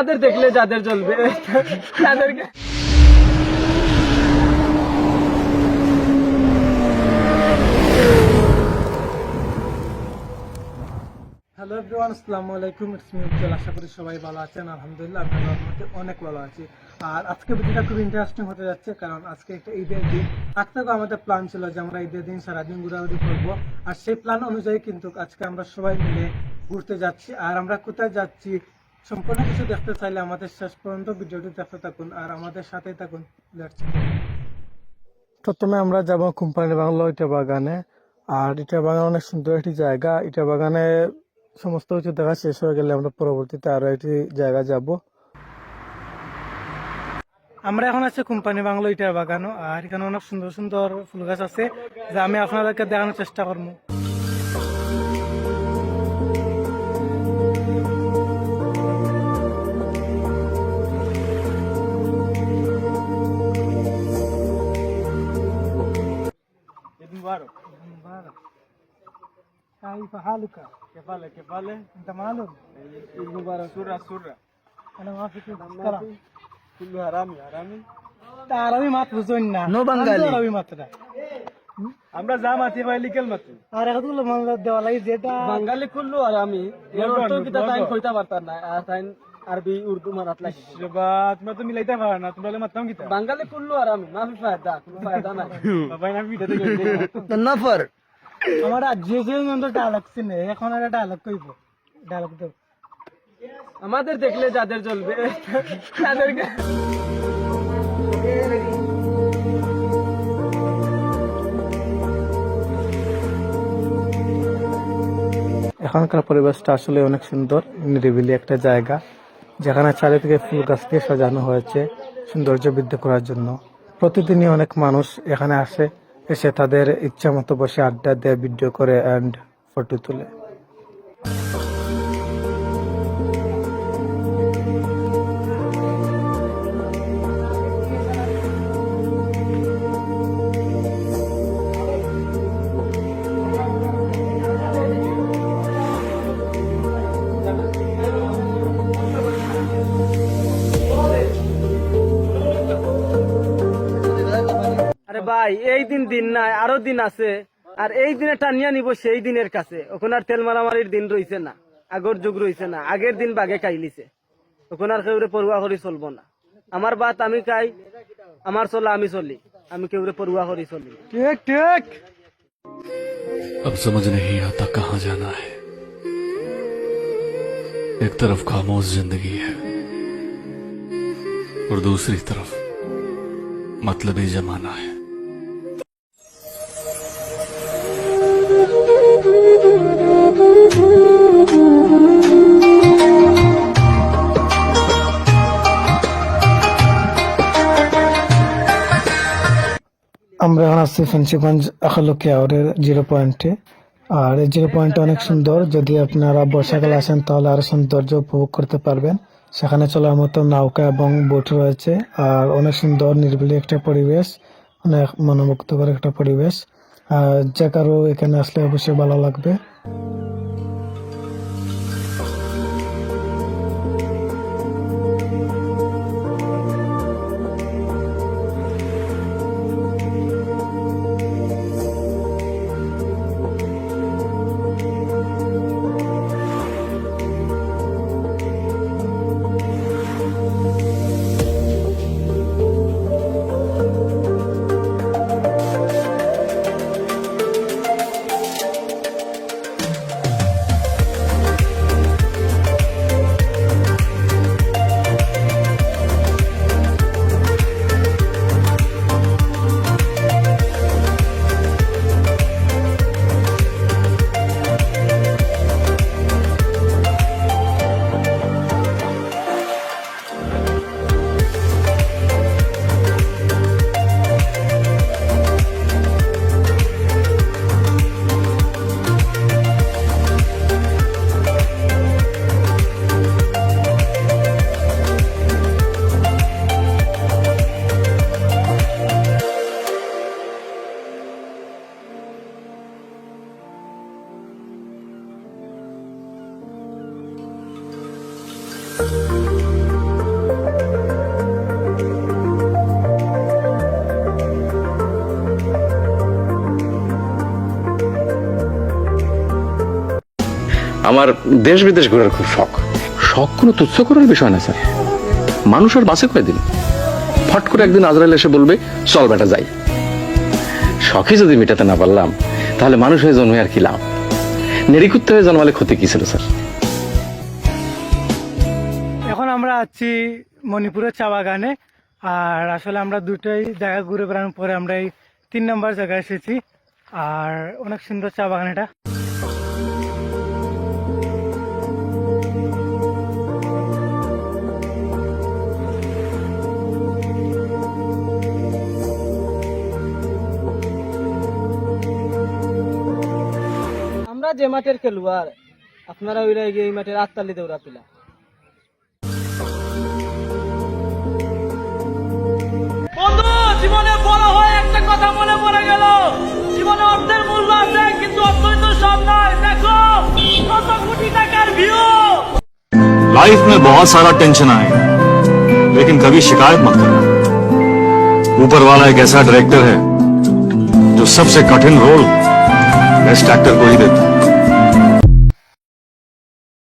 আমাদের দেখলে যাদের চলবে তাদেরকে হ্যালো এভরিওয়ান আসসালামু আলাইকুম ইটস মি উজ্জ্বল, আশা করি সবাই ভালো আছেন, আলহামদুলিল্লাহ, আপনার রহমতে অনেক ভালো আছি। আর আজকে ভিডিওটা খুব ইন্টারেস্টিং হতে যাচ্ছে, কারণ আজকে একটা ঈদের দিন। আজ থেকে আমাদের প্ল্যান ছিল যে আমরা ঈদের দিন সারাদিন ঘোরাঘুরি করব, আর সেই প্ল্যান অনুযায়ী কিন্তু আজকে আমরা সবাই মিলে ঘুরতে যাচ্ছি, আর আমরা কোথায় যাচ্ছি সম্পূর্ণ কিছু দেখতে চাইলে আমাদের শেষ পর্যন্ত ভিডিওটি দেখতে থাকুন আর আমাদের সাথেই থাকুন। প্রথমে আমরা যাব কোম্পানি বাংলা ইটা বাগানে। আর ইটা বাগান অনেক সুন্দর একটি জায়গা। ইটা বাগানে সমস্ত কিছু দেখা শেষ হয়ে গেলে আমরা পরবর্তীতে আরও একটি জায়গা যাব। আমরা এখন আছি কোম্পানি বাংলা ইটা বাগানও। আর এখানে অনেক সুন্দর সুন্দর ফুল গাছ আছে যা আমি আপনাদেরকে দেখানোর চেষ্টা করব। مبارك مبارك كيف حالك؟ كيف حالك كيف حالك انت معلوم عيد مبارك سرة سرة انا ما في تذكرة كله حرامي حرامي আরবি মাত বুঝুন না No Bengali. আরবি মাত্রা আমরা যা মাতি পাইলি কেল মাতি আর এগুলো মনে দেওয়া লাগে যেটা বাঙালি কুল্লু আর আমি এর অর্থ কিতা টাইম কইতা পারতাম না আর টাইম আরবি উর্দু মারাত লাগি। বা তোমরা তো মিলাইতে পারো না তোমরা মারতাম কি বাঙালি কুল্লু আর আমি মাফি ফায়দা কোনো ফায়দা নাই। বাবা না ভিডিও দেখে নফর। আমার যে যে মন্দ ডায়লগ সিনে এখন একটা ডায়লগ কইব। ডায়লগ দেব। আমাদের দেখলে যাদের চলবে তাদেরকে এখানকার পরিবেশটা আসলে অনেক সুন্দর নিরিবিলি একটা জায়গা। যেখানে চারিদিকে ফুল গাছ দিয়ে সাজানো হয়েছে, সৌন্দর্য বৃদ্ধি করার জন্য। প্রতিদিনই অনেক মানুষ এখানে আসে, এসে তাদের ইচ্ছা মতো বসে আড্ডা দেয় ভিডিও করে অ্যান্ড ফটো তুলে। ভাই এই দিন দিন নাই আরো দিন আছে আর এই দিনে টানিয়া নিব সেই দিনের কাছে ওখানে আর তেল মারামারির দিন রইছে না আগর যুগ রইছে না আগের দিন বাগে খাইলিছে ওখানে আর কেউরে পড়ুয়া করি চলবো না আমার বাত আমি খাই আমার চলা আমি চলি আমি কেউরে পড়ুয়া করি চলি ঠিক ঠিক अब समझ नहीं आता कहाँ जाना है एक तरफ खामोश जिंदगी है और दूसरी तरफ मतलबी जमाना है আমরা এখন আছি ফেন্সিগঞ্জ আখালুকিয়াওয়ারের জিরো পয়েন্টে আর এই জিরো পয়েন্টটা অনেক সুন্দর। যদি আপনারা বর্ষাকালে আসেন তাহলে আরও সৌন্দর্য উপভোগ করতে পারবেন। সেখানে চলার মতো নৌকা এবং বোট রয়েছে। আর অনেক সুন্দর নির্বিলি একটা পরিবেশ, অনেক মনোমুগ্ধকর একটা পরিবেশ। আর যে কারও এখানে আসলে অবশ্যই ভালো লাগবে। আমার দেশ বিদেশ ঘোরার খুব শখ। শখ কোনো তুচ্ছ করার বিষয় না স্যার। মানুষের বাসে কয়দিন? ফট করে একদিন আজরাইল এসে বলবে চল বেটা যাই। শখই যদি মেটাতে না পারলাম তাহলে মানুষ হয়ে জন্মে আর কি লাভ? নেরিকুত্তে হয়ে জন্মালে ক্ষতি কি ছিল স্যার? এখন আমরা আছি মণিপুরের চা বাগানে আর আসলে আমরা দুটোই জায়গা ঘুরে বেড়ানোর পরে আমরা এই তিন নম্বর জায়গায় এসেছি আর অনেক সুন্দর চা বাগান এটা। আমরা যে মাঠের খেলোয়াড় আপনারা ওইরা গিয়ে এই মাঠের আটতালি দৌড়া তুলা বন্ধু জীবনে বড় হয়ে একটা কথা মনে পড়ে গেল জীবনে অর্থের মূল্য আছে কিন্তু অর্থই তো সব নয় দেখো কত কোটি টাকার ভিউ लाइफ में बहुत सारा टेंशन आए लेकिन कभी शिकायत मत करना ऊपर वाला एक ऐसा डायरेक्टर है जो सबसे कठिन रोल बेस्ट एक्टर को ही देता है